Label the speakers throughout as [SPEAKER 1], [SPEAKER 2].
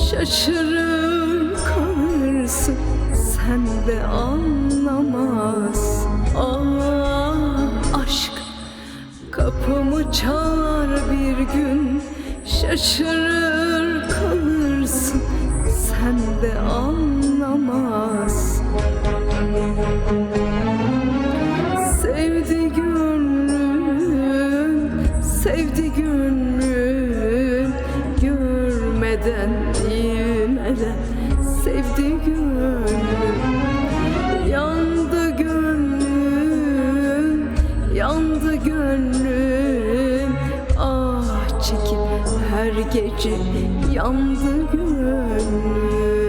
[SPEAKER 1] şaşırır kalırsın sen de anlamaz Ah aşk kapımı çalar bir gün. Şaşırır kalırsın sen de anlamaz bilmeden sevdi gönlüm Yandı gönlüm, yandı gönlüm. Ah çekip her gece yandı gönlüm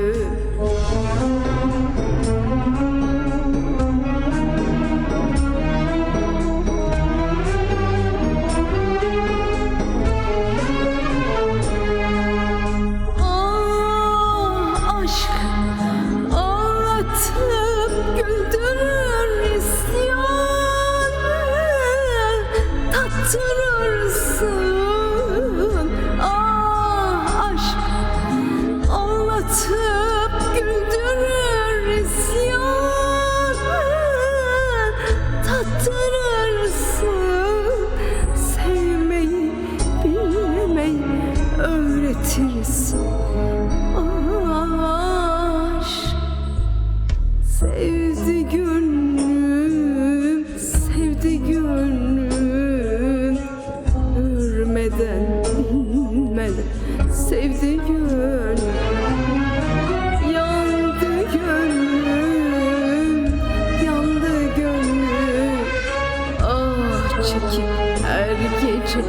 [SPEAKER 1] sevdi Yandı gönlüm, yandı gönlüm. Ah çekip her gece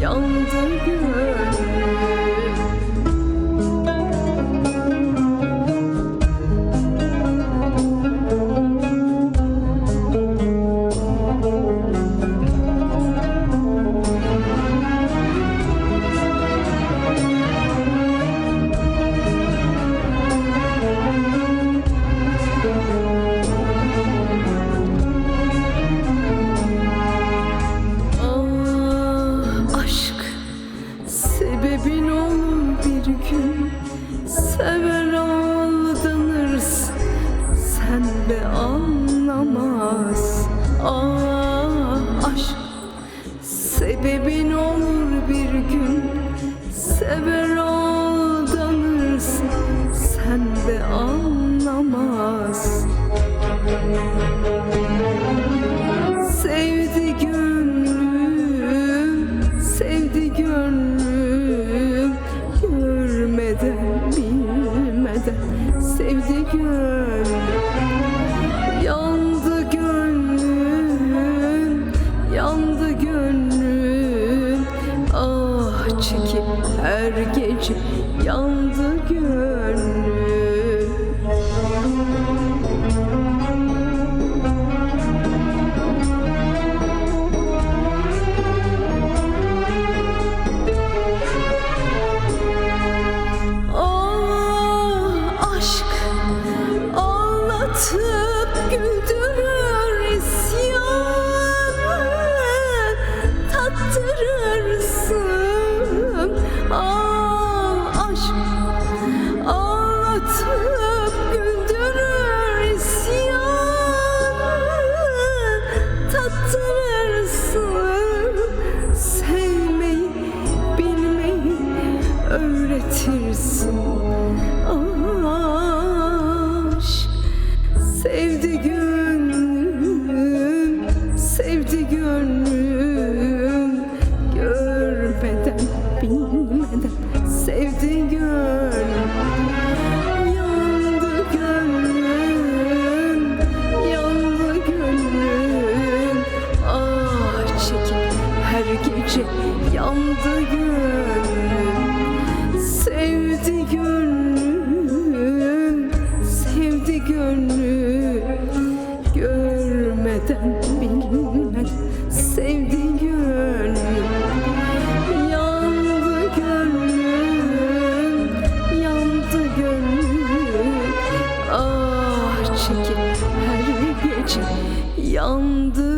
[SPEAKER 1] yandı gönlüm anlamaz. Ah aşk sebebin olur bir gün. Sever her gece yandı gönlüm öğretirsin. Aşk sevdi gönlüm sevdi gönlüm. Görmeden bilmeden sevdi gönlüm. Her gece yandı gönlüm sevdi gönlüm sevdi gönlüm. Görmeden bilmeden sevdi gönlüm. Yandı gönlüm yandı gönlüm. Ah çekip her gece yandı